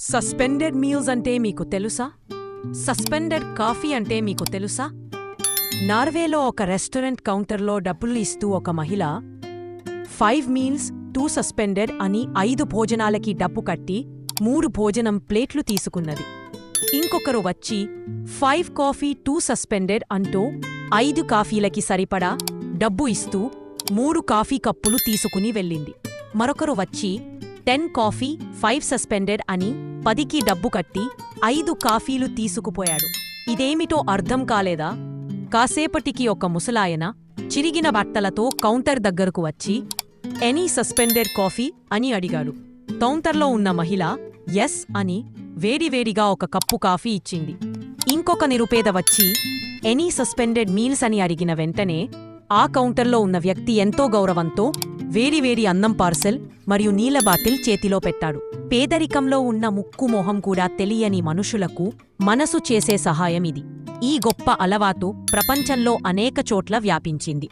Suspended meals అంటే మీకు తెలుసా సస్పెండెడ్ కాఫీ అంటే మీకు తెలుసా నార్వేలో ఒక రెస్టారెంట్ కౌంటర్లో డబ్బులు ఇస్తూ ఒక మహిళ ఫైవ్ మీల్స్ టూ సస్పెండెడ్ అని ఐదు భోజనాలకి డబ్బు కట్టి మూడు భోజనం ప్లేట్లు తీసుకున్నది ఇంకొకరు వచ్చి ఫైవ్ కాఫీ టూ సస్పెండెడ్ అంటూ ఐదు కాఫీలకి సరిపడా డబ్బు ఇస్తూ మూడు కాఫీ కప్పులు తీసుకుని వెళ్ళింది మరొకరు వచ్చి టెన్ కాఫీ ఫైవ్ సస్పెండెడ్ అని పదికి డబ్బు కట్టి ఐదు కాఫీలు తీసుకుపోయాడు. ఇదేమిటో అర్థం కాలేదా? కాసేపటికి ఒక ముసలాయన చిరిగిన బట్టలతో కౌంటర్ దగ్గరకు వచ్చి ఎనీ సస్పెండెడ్ కాఫీ? అని అడిగాడు. కౌంటర్లో ఉన్న మహిళ ఎస్ అని వేడివేడిగా ఒక కప్పు కాఫీ ఇచ్చింది. ఇంకొక నిరుపేద వచ్చి ఎనీ సస్పెండెడ్ మీల్స్ అని అడిగిన వెంటనే ఆ కౌంటర్లో ఉన్న వ్యక్తి ఎంతో గౌరవంతో వేడివేడి అన్నం పార్సెల్ మరియు నీల బాటిల్ చేతిలో పెట్టాడు. పేదరికంలో ఉన్న ముక్కు మొహం కూడా తెలియని మనుషులకు మనసు చేసే సహాయం ఇది. ఈ గొప్ప అలవాటు ప్రపంచంలో అనేక చోట్ల వ్యాపించింది.